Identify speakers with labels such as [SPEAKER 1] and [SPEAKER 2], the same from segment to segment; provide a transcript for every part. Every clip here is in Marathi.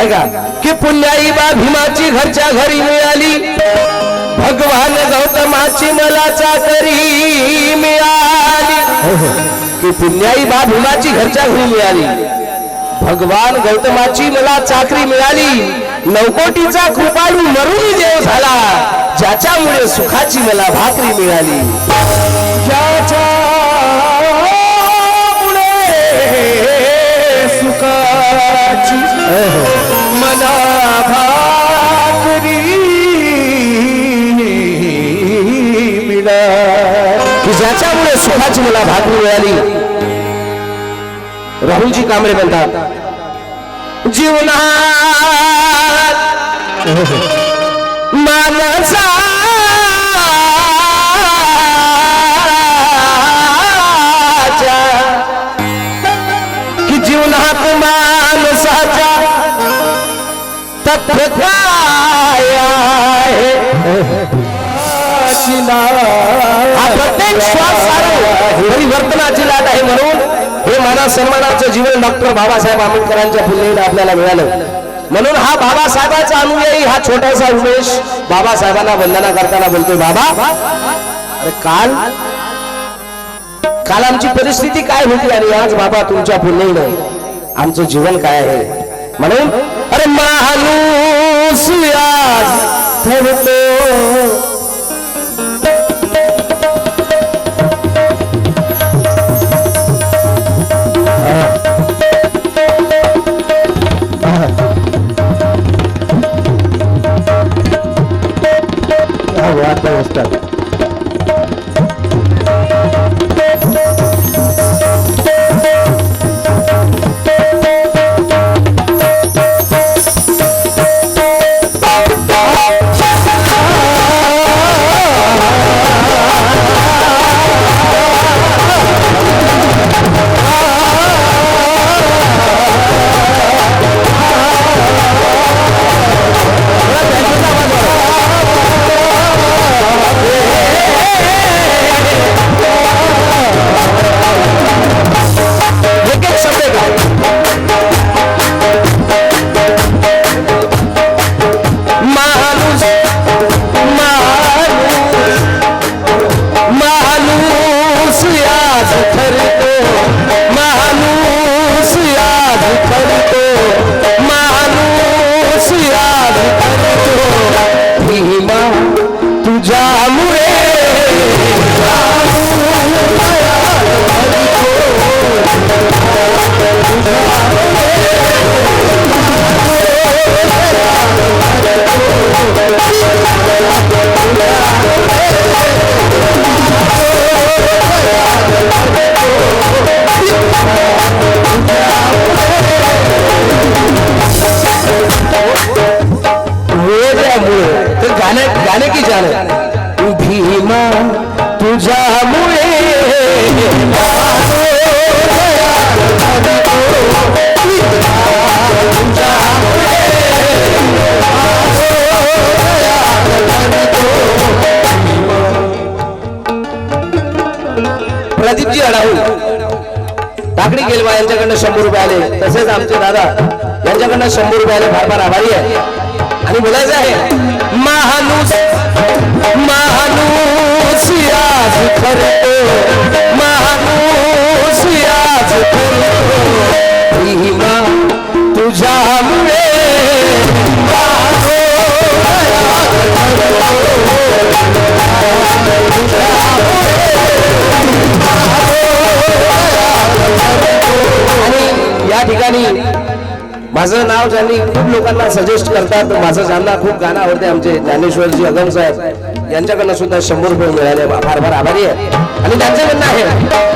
[SPEAKER 1] ऐका की पुण्याई बा भीमाची घरच्या घरी मिळाली. भगवान गौतमाची मला चाकरी मिळाली. हो, हो. की पुण्याई बा भीमाची घरच्या घरी मिळाली. भगवान गौतमाची मला चाकरी मिळाली. नवकोटीचा कृपाळू मरुणी देव झाला. ज्याच्यामुळे सुखाची मला भाकरी मिळाली. ज्याच्यामुळे सुखाची हो, सुखाची मला भाकरी मिळाली राहुलजी कांबळे म्हणतात जीवनात मानसाच्या की जीवनात माणसाच्या तथ्य काय आहे प्रत्येक श्वास परिवर्तनाची लाट आहे म्हणून हे माना सन्मानाचं जीवन डॉक्टर बाबासाहेब आंबेडकरांच्या पुण्यने आपल्याला मिळालं. म्हणून हा बाबासाहेबाचा अनुयायी हा छोटासा उमेश बाबासाहेबांना वंदना करताना बोलतोय बाबा अरे काल काल आमची परिस्थिती काय होती? आणि आज बाबा तुमच्या पुण्याने आमचं जीवन काय आहे? म्हणून अरे माणूस आज ठरतो एक दादा यांच्याकडनं शंभर रुपयाला फार फार आभारी आहे. आणि बोलायचं आहे महानूस महानूस याच करतो. महानूस याच करतो. भीमा तुझ्यामुळे Oh, माझं नाव ज्यांनी खूप लोकांना सजेस्ट करतात माझं ज्यांना खूप गाणं आवडते आमचे ज्ञानेश्वरजी अगम साहेब यांच्याकडनं सुद्धा शंभर रुपये मिळाले. फार फार आभारी आहे. आणि त्यांचं म्हणणं आहे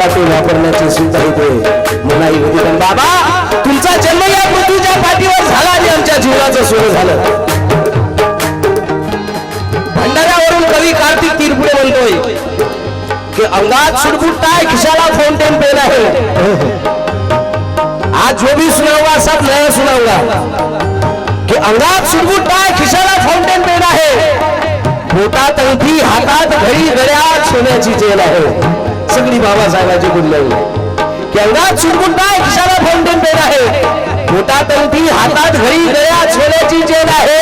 [SPEAKER 1] होता पण ते वापरण्याची सुद्धा इथे मनाई होती. पण बाबा तुमचा जन्म या पृथ्वीच्या पाठीवर झाला आणि आमच्या जीवनाचं सुरू झालं. भंडाऱ्यावरून कवी कार्तिक तिरपुडे म्हणतोय की अंगात सुटफुटता खिशाला फाउंटेन पेन आहे. आज जो भी सुनावला सब नया सुनावला. कि अंगात सुटफुटता खिशाला फाउंटेन पेन आहे. पोटात अंगठी हातात घडी गड्या सोन्याची जेल आहे. सगळी बाबासाहेबाची गुणलई केवढा चुकून काय है खिशाला फाउंटेन पेन आहे. पोटात अंगठी हातात घरी गळ्यात छोल्याची जेल आहे.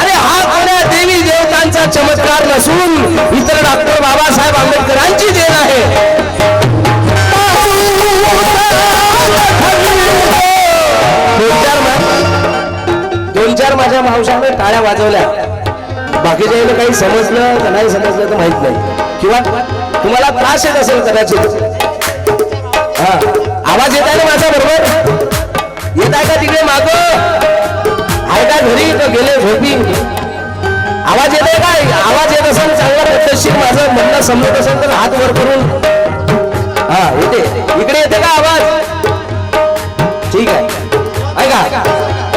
[SPEAKER 1] अरे हा कोण्या देवी देवतांचा चमत्कार नसून इतर डॉक्टर बाबासाहेब आंबेडकरांची देण आहे. दोन चार दोन चार माझ्या मावशाने टाळ्या वाजवल्या. बाकीच्या काही समजलं का नाही समजलं तर माहीत नाही. किंवा तुम्हाला त्रास येत असेल कदाचित. हा. आवाज येत आहे ना माझा बरोबर? येत आहे का तिकडे माग? आहे का घरी? का गेले झोपी. आवाज येत आहे काय आवाज येत असेल चांगला पद्धतशीर माझं म्हणणं समजत असेल तर हात वर करून. हा येते इकडे येते का आवाज? ठीक आहे. ऐका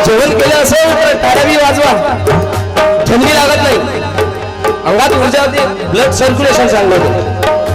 [SPEAKER 1] जेवण केलं असेल तर टाळ्यावी वाजवा. थंडी लागत नाही. अंगात ऊर्जा होते. ब्लड सर्क्युलेशन चांगलं होतं.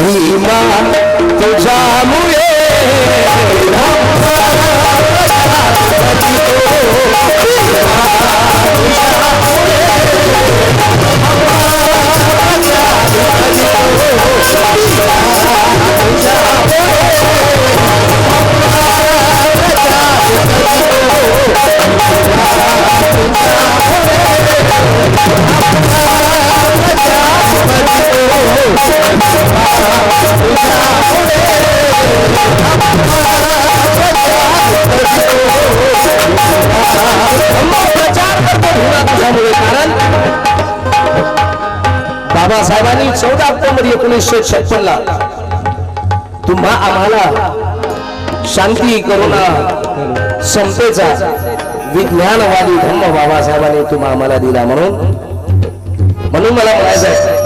[SPEAKER 1] भीमा तुझ्यामुळे धम्म प्रचार बाबासाहेबांनी चौदा ऑक्टोबर एकोणीसशे छप्पन ला तुम्हा आम्हाला शांती करुणा समतेचा विज्ञानवादी धम्म बाबासाहेबांनी तुम्हा आम्हाला दिला म्हणून. म्हणून मला म्हणायचं आहे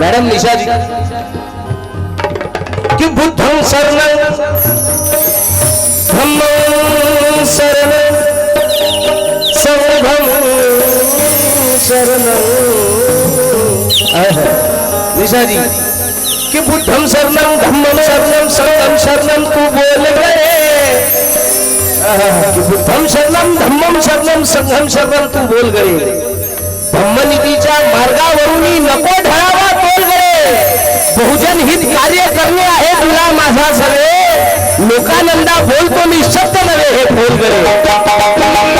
[SPEAKER 1] मॅडम निशाजी कि बुद्ध शरण. धम्मं शरण. संघं शरण. निशाजी कि बुद्धम शरणम धम्मम शरणम संगम शरणम तू बोल गए बुद्धम शरणम धम्मम शरणम संघम शरणम तू बोल गए धम्मनीतीच्या मार्गावरून नको ढळा. बहुजन हित कार्य करणे आहे तुला माझा सगळे लोकानंदा बोलतो मी शब्द नव्हे हे बोल गए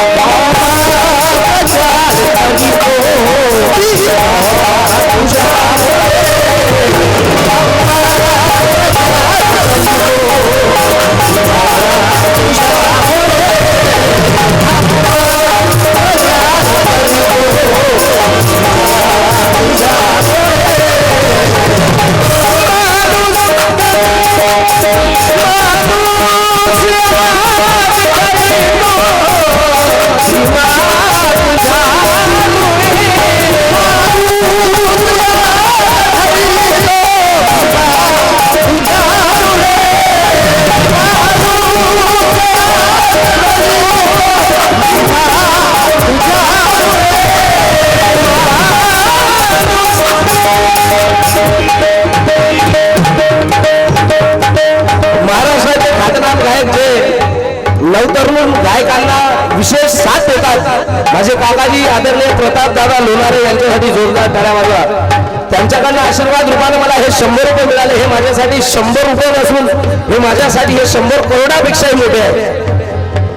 [SPEAKER 1] मिळालं हे माझ्यासाठी शंभर रुपये नसून हे माझ्यासाठी हे शंभर करोडापेक्षाही मोठे आहे.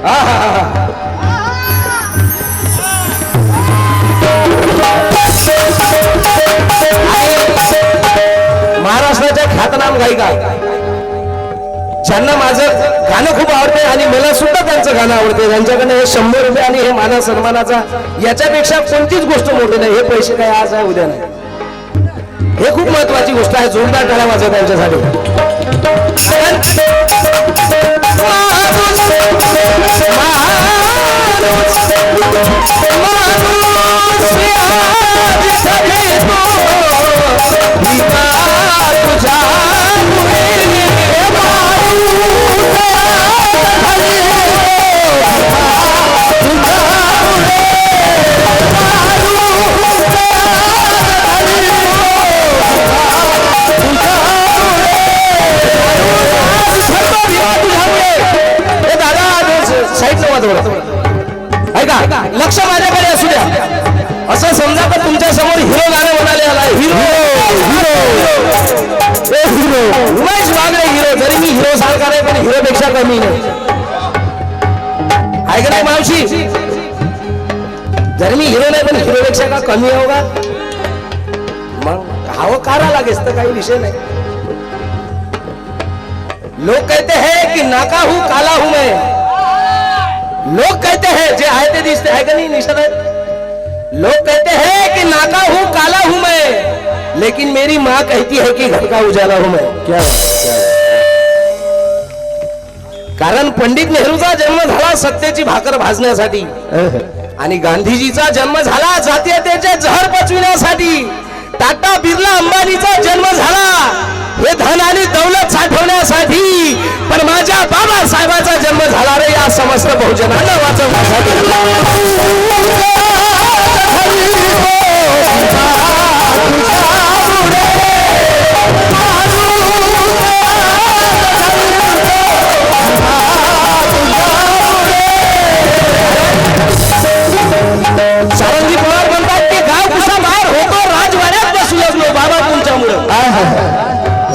[SPEAKER 1] हा हा हा महाराष्ट्राच्या ख्यातनाम गायिका. ज्यांना माझं गाणं खूप आवडते आणि मला सुद्धा त्यांचं गाणं आवडते. त्यांच्याकडनं हे शंभर रुपये आणि हे माझा सन्मानाचा याच्यापेक्षा कोणतीच गोष्ट मोठी नाही. हे पैसे काय आज आहे उद्या नाही. हे खूप महत्वाची गोष्ट आहे जोरदार टाळ्या वाजव त्यांच्यासाठी हे जरी मी हिरो नाही हिरो पेक्षा का कमी आहे हो का मग कारा लागेल तर काही विषय नाही। लोग कहते हैं कि नाका हूँ, काला हूँ मैं। लोग कहते हैं, जे आहे ते दिसते आहे का नाही निशाद लोग कहते हैं कि नाका हूँ, काला हूँ मैं। लेकिन मेरी माँ कहती है कि घर का उजाला हूँ मैं। क्या क्या कारण पंडित नेहरूचा जन्म झाला सत्तेची भाकर भाजण्यासाठी। आणि गांधीजीचा जन्म झाला जातीयतेचे जहर पचविण्यासाठी. टाटा बिर्ला अंबानीचा जन्म झाला. हे धन आणि दौलत साठवण्यासाठी पण माझ्या बाबासाहेबाचा जन्म झाला रे या समस्त बहुजनाला वाचवण्यासाठी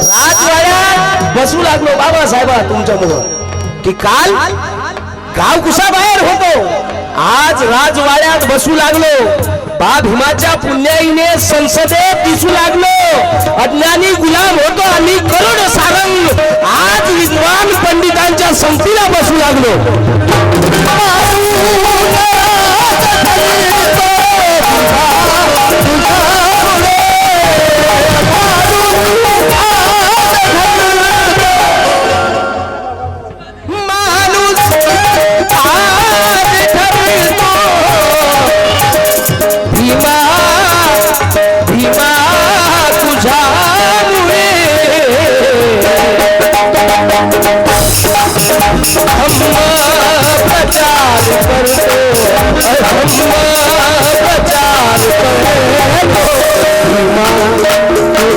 [SPEAKER 1] राजवाड्यात बसू लागलो बाबासाहेबा तुमच्यामुळं. की काल गाव कुसा बाहेर होतो. आज राजवाड्यात बसू लागलो. बाब हिमाच्या पुण्याईने संसदेत दिसू लागलो. अज्ञानी गुलाम होतो आणि करोड सारंग. आज विद्वान पंडितांच्या संस्थेला बसू लागलो.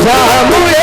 [SPEAKER 1] तुझ्यामुळे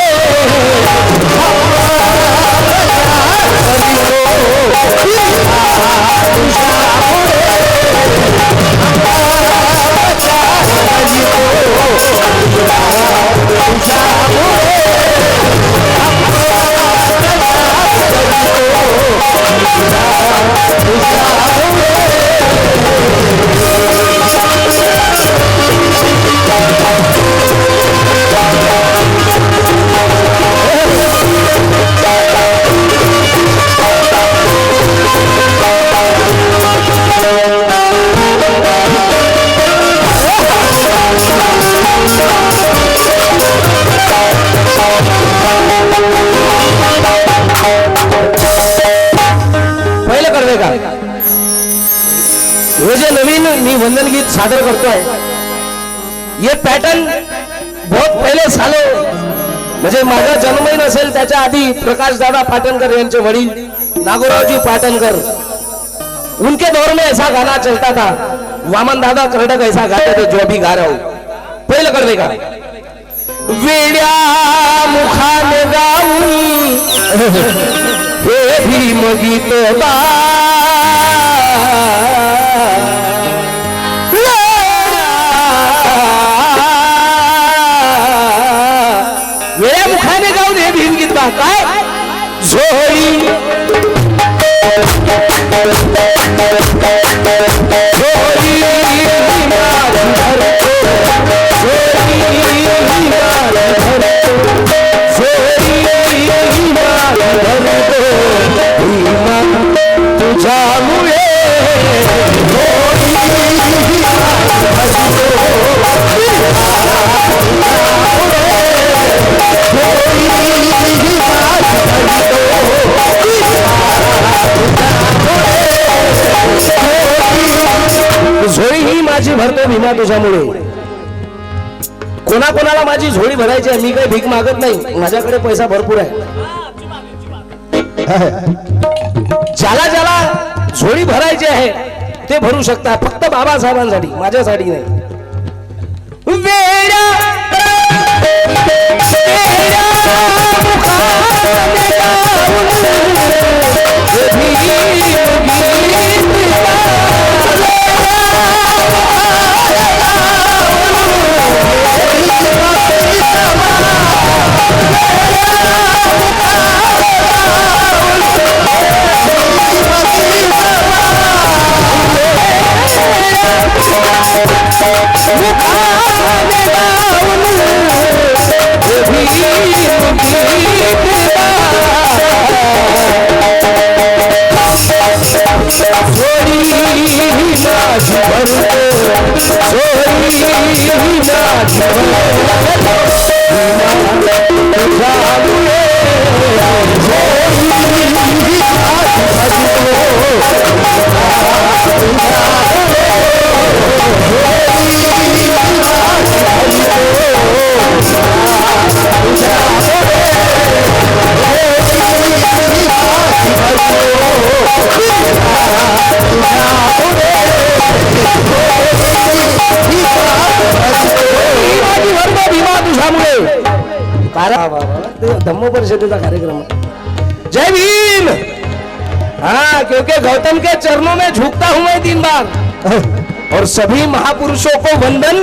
[SPEAKER 1] सादर करतोय. ये पॅटर्न बहुत पहिले सालो म्हणजे माझा जन्मही नसेल त्याच्या आधी प्रकाश दादा पाटणकर यांचे वडील नागोरावजी पाटणकर. उनके दौर में ऐसा गाना चलता था. वामन दादा कर्टक ऐसा गाते थे जो भी गा रहा हूं. हो. पहिलं कर का वेड्या मुखाने गाऊनी हे भीम गीत बा हे भीमगीत बा काय झोळी झोळी माझी भरतो. झोळी ना तुझ्यामुळे. कोणाकोणाला माझी झोळी भरायची आहे मी काही भीक मागत नाही. माझ्याकडे पैसा भरपूर आहे. ज्याला ज्याला झोळी भरायची आहे ते भरू शकता. फक्त बाबासाहेबांसाठी माझ्यासाठी नाही. वेड्या! क्योंकि गौतम के चरणों में झुकता हूँ मैं तीन बार। और सभी महापुरुषों को वंदन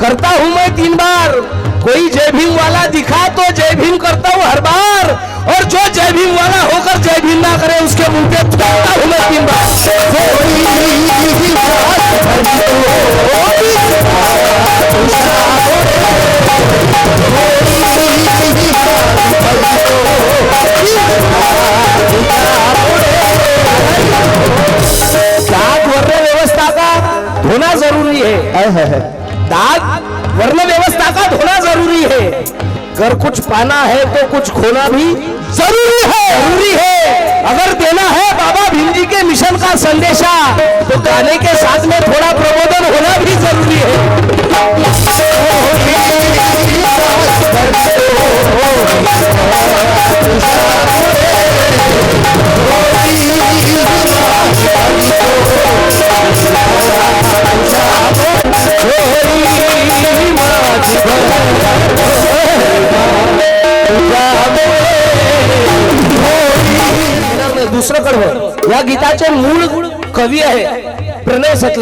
[SPEAKER 1] करता हूँ मैं तीन बार। कोई जय भीम वाला दिखा तो जय भीम करता हूँ हर बार। और जो जय भीम वाला होकर जय भीम ना करे, उसके मुँह पे थूकता हूँ मैं तीन दाग वर्ण व्यवस्था का होना जरूरी है दाग वर्ण व्यवस्था का होना जरूरी है अगर कुछ पाना है तो कुछ खोना भी जरूरी है. जरूरी है. अगर देना है बाबा भीम जी के मिशन का संदेशा तो गाने के साथ में थोड़ा प्रबोधन होना भी जरूरी है.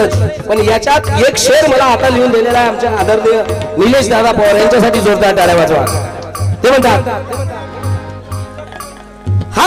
[SPEAKER 1] प्रणय पण याच्यात एक शेर मला आता लिहून दिलेला आहे आमच्या आदरणीय निलेश दादा पवार यांच्यासाठी जोरदार टाळ्या वाजवा ते म्हणतात हा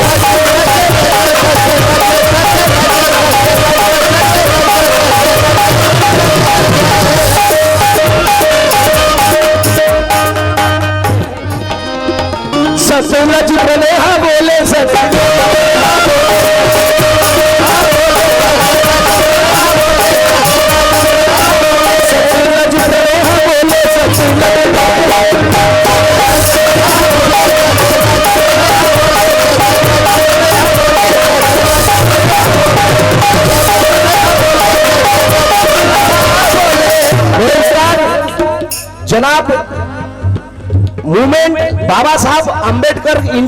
[SPEAKER 1] বাবা সাহেব